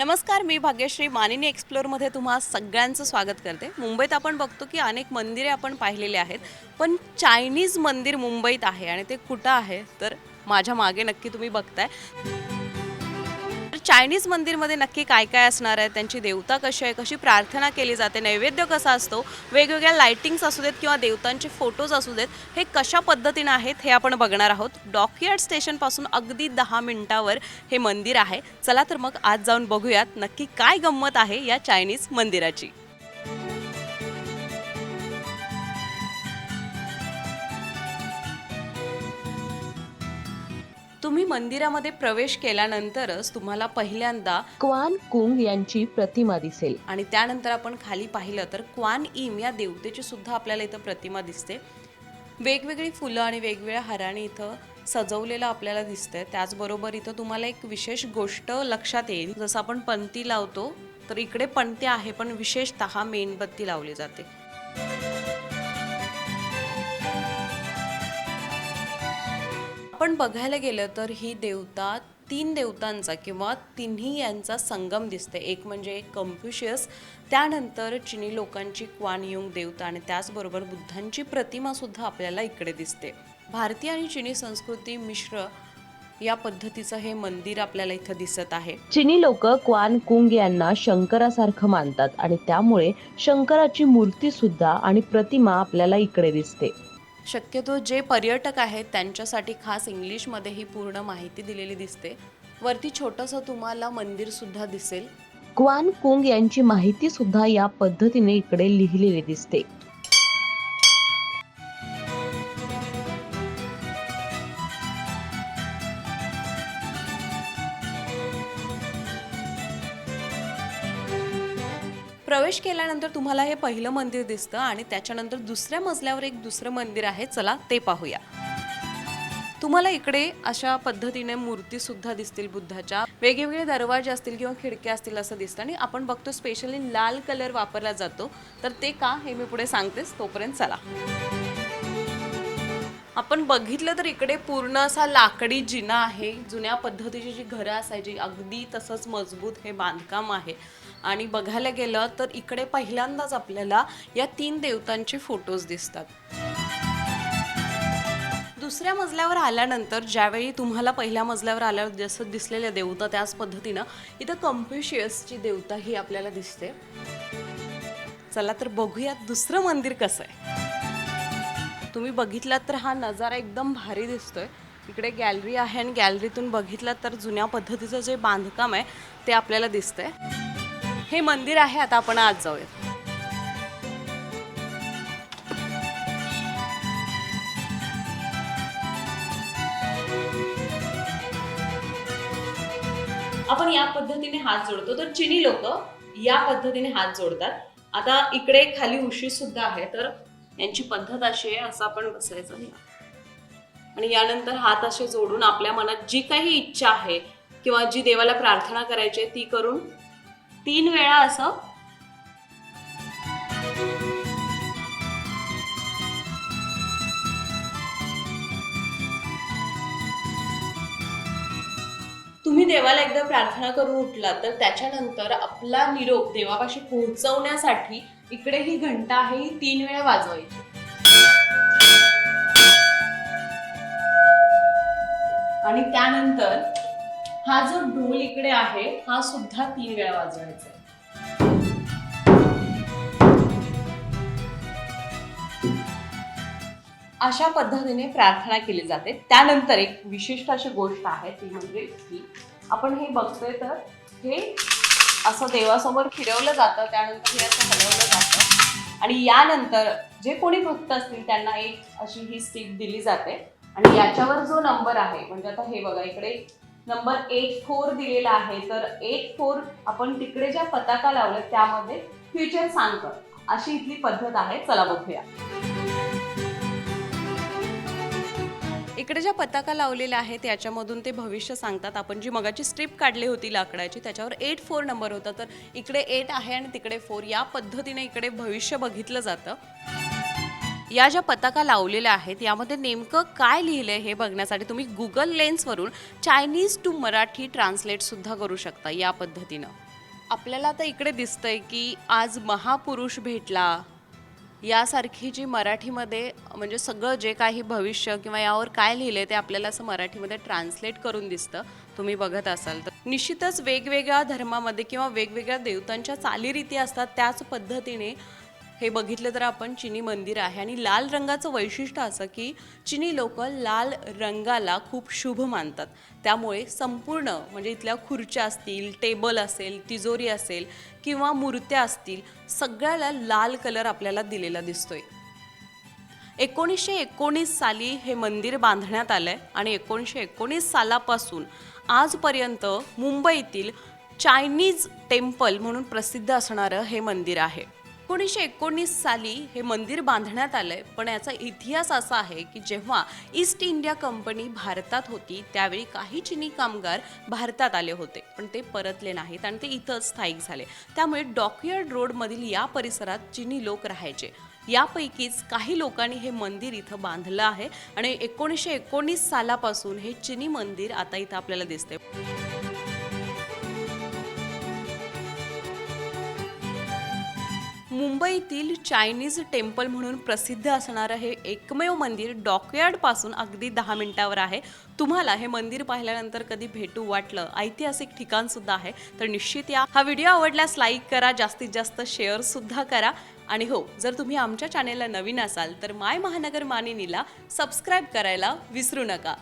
नमस्कार मी भाग्यश्री मानिनी एक्सप्लोअरमध्ये तुम्हा सगळ्यांचं स्वागत करते. मुंबईत आपण बघतो की अनेक मंदिरे आपण पाहिलेली आहेत पण चायनीज मंदिर मुंबईत आहे आणि ते कुठं आहे? तर माझ्या मागे नक्की तुम्ही बघताय. चायनीज मंदिरमध्ये नक्की काय काय असणार आहे? त्यांची देवता कशी आहे? कशी प्रार्थना केली जाते? नैवेद्य कसा असतो? वेगवेगळ्या लाइटिंग्स असू देत किंवा देवतांचे फोटोज असू देत हे कशा पद्धतीनं आहेत हे आपण बघणार आहोत. डॉकयार्ड स्टेशनपासून अगदी दहा मिनिटावर हे मंदिर आहे. चला तर मग आज जाऊन बघूयात नक्की काय गंमत आहे या चायनीज मंदिराची. तुम्ही मंदिरामध्ये प्रवेश केल्यानंतरच तुम्हाला पहिल्यांदा क्वान कुंग यांची प्रतिमा दिसेल. आणि त्यानंतर आपण खाली पाहिलं तर क्वान इम या देवतेची सुद्धा आपल्याला इथं प्रतिमा दिसते. वेगवेगळी फुलं आणि वेगवेगळ्या हाराने इथं सजवलेलं आपल्याला दिसतंय. त्याचबरोबर इथं तुम्हाला एक विशेष गोष्ट लक्षात येईल. जसं आपण पंती लावतो तर इकडे पणती आहे पण विशेषतः मेणबत्ती लावली जाते. आपण बघायला गेलं तर ही देवता तीन देवतांचा किंवा तिन्ही यांचा संगम दिसते. एक म्हणजे कम्प्युशियस त्यानंतर चिनी लोकांची क्वानयुंग देवता आणि त्याचबरोबर बुद्धांची प्रतिमा सुद्धा आपल्याला इकडे दिसते. भारतीय आणि चिनी संस्कृती मिश्र या पद्धतीचं हे मंदिर आपल्याला इथं दिसत आहे. चिनी लोक क्वान कुंग यांना शंकरासारखं मानतात आणि त्यामुळे शंकराची मूर्ती सुद्धा आणि प्रतिमा आपल्याला इकडे दिसते. शक्यतो जे पर्यटक आहेत त्यांच्यासाठी खास इंग्लिशमध्ये ही पूर्ण माहिती दिलेली दिसते. वरती छोटंसं तुम्हाला मंदिर सुद्धा दिसेल. क्वान कुंग यांची माहिती सुद्धा या पद्धतीने इकडे लिहिलेली दिसते. प्रवेश केल्यानंतर तुम्हाला हे पहिलं मंदिर दिसतं आणि त्याच्यानंतर दुसऱ्या मजल्यावर एक दुसरं मंदिर आहे. चला ते पाहूया. तुम्हाला इकडे अशा पद्धतीने मूर्ती सुद्धा दिसतील बुद्धाच्या. वेगवेगळे दरवाजे असतील किंवा खिडक्या असतील असं दिसतं आणि आपण बघतो स्पेशली लाल कलर वापरला जातो. तर ते का हे मी पुढे सांगतेच. तोपर्यंत चला. आपण बघितलं तर इकडे पूर्ण असा लाकडी जिना आहे. जुन्या पद्धतीची जी घरं असायची अगदी तसंच मजबूत हे बांधकाम आहे. आणि बघायला गेलं तर इकडे पहिल्यांदाच आपल्याला या तीन देवतांचे फोटोज दिसतात. दुसऱ्या मजल्यावर आल्यानंतर ज्यावेळी तुम्हाला पहिल्या मजल्यावर आल्यावर जसं दिसलेल्या देवता त्याच पद्धतीनं इथं कम्प्युशियसची देवता ही आपल्याला दिसते. चला तर बघूयात दुसरं मंदिर कसं आहे. तुम्ही बघितलात तर हा नजारा एकदम भारी दिसतोय. इकडे गॅलरी आहे आणि गॅलरीतून बघितलात तर जुन्या पद्धतीचं जे बांधकाम आहे ते आपल्याला दिसतंय. हे मंदिर आहे आता आपण आज जाऊया आपण या पद्धतीने हात जोडतो. तर चिनी लोक या पद्धतीने हात जोडतात. आता इकडे खाली उशी सुद्धा आहे तर यांची पद्धत अशी आहे असं आपण बसायचं आणि यानंतर हात असे जोडून आपल्या मनात जी काही इच्छा आहे किंवा जी देवाला प्रार्थना करायची आहे ती करून तीन वेळा असं. तुम्ही देवाला एकदा प्रार्थना करून उठला तर त्याच्यानंतर आपला निरोप देवापाशी पोहोचवण्यासाठी इकडे ही घंटा आहे ही तीन वेळा वाजवायची. आणि त्यानंतर हा जो ढोल इकडे आहे हा सुद्धा तीन वेळा वाजवायचा आहे. अशा पद्धतीने प्रार्थना केली जाते. त्यानंतर एक विशिष्ट अशी गोष्ट आहे ती म्हणजे की आपण हे बघतोय तर हे असं देवासमोर फिरवलं जातं त्यानंतर हे असं हलवलं जातं. आणि यानंतर जे कोणी भक्त असतील त्यांना एक अशी ही स्टिक दिली जाते. आणि याच्यावर जो नंबर आहे म्हणजे आता हे बघा इकडे नंबर एट फोर दिलेला आहे. तर एट फोर आपण तिकडे ज्या पताका लावल्या त्यामध्ये फ्युचर सांगतं अशी इथली पद्धत आहे. चला बघूया. इकडे ज्या पताका लावलेल्या आहेत याच्यामधून ते भविष्य सांगतात. आपण जी मगाची स्ट्रीप काढली होती लाकडाची त्याच्यावर एट फोर नंबर होता. तर इकडे एट आहे आणि तिकडे फोर या पद्धतीने इकडे भविष्य बघितलं जातं. या ज्या पताका लावलेल्या आहेत यामध्ये नेमकं काय लिहिलं आहे हे बघण्यासाठी तुम्ही गुगल लेन्सवरून चायनीज टू मराठी ट्रान्सलेटसुद्धा करू शकता या पद्धतीनं. आपल्याला आता इकडे दिसतंय की आज महापुरुष भेटला. यासारखी जी मराठीमध्ये म्हणजे सगळं जे काही भविष्य किंवा यावर काय लिहिलंय ते आपल्याला असं मराठीमध्ये ट्रान्सलेट करून दिसतं. तुम्ही बघत असाल तर. निश्चितच वेगवेगळ्या धर्मामध्ये किंवा वेगवेगळ्या देवतांच्या चालीरीती असतात त्याच पद्धतीने हे बघितलं तर आपण चिनी मंदिर आहे आणि लाल रंगाचं वैशिष्ट्य असं की चिनी लोक लाल रंगाला खूप शुभ मानतात. त्यामुळे संपूर्ण म्हणजे इथल्या खुर्च्या असतील टेबल असेल तिजोरी असेल किंवा मूर्त्या असतील सगळ्याला लाल कलर आपल्याला दिलेला दिसतोय. एकोणीसशे एकोणीस साली हे मंदिर बांधण्यात आलंय आणि एकोणीसशे एकोणीस सालापासून आजपर्यंत मुंबईतील चायनीज टेम्पल म्हणून प्रसिद्ध असणारं हे मंदिर आहे. एकोणीसशे एकोणीस साली हे मंदिर बांधण्यात आलंय. पण याचा इतिहास असा आहे की जेव्हा ईस्ट इंडिया कंपनी भारतात होती त्यावेळी काही चिनी कामगार भारतात आले होते. पण ते परतले नाहीत आणि ते इथंच स्थायिक झाले. त्यामुळे डॉकयार्ड रोडमधील या परिसरात चिनी लोक राहायचे. यापैकीच काही लोकांनी हे मंदिर इथं बांधलं आहे आणि एकोणीसशे एकोणीस सालापासून हे चिनी मंदिर आता इथं आपल्याला दिसते मुंबईतील चायनीज टेम्पल म्हणून प्रसिद्ध असणारं हे एकमेव मंदिर डॉकयार्डपासून अगदी दहा मिनिटावर आहे. तुम्हाला हे मंदिर पाहिल्यानंतर कधी भेटू वाटलं ऐतिहासिक ठिकाणसुद्धा आहे. तर निश्चित या. हा व्हिडिओ आवडल्यास लाईक करा जास्तीत जास्त शेअरसुद्धा करा. आणि हो जर तुम्ही आमच्या चॅनेलला नवीन असाल तर माय महानगर मानिनीला सबस्क्राईब करायला विसरू नका.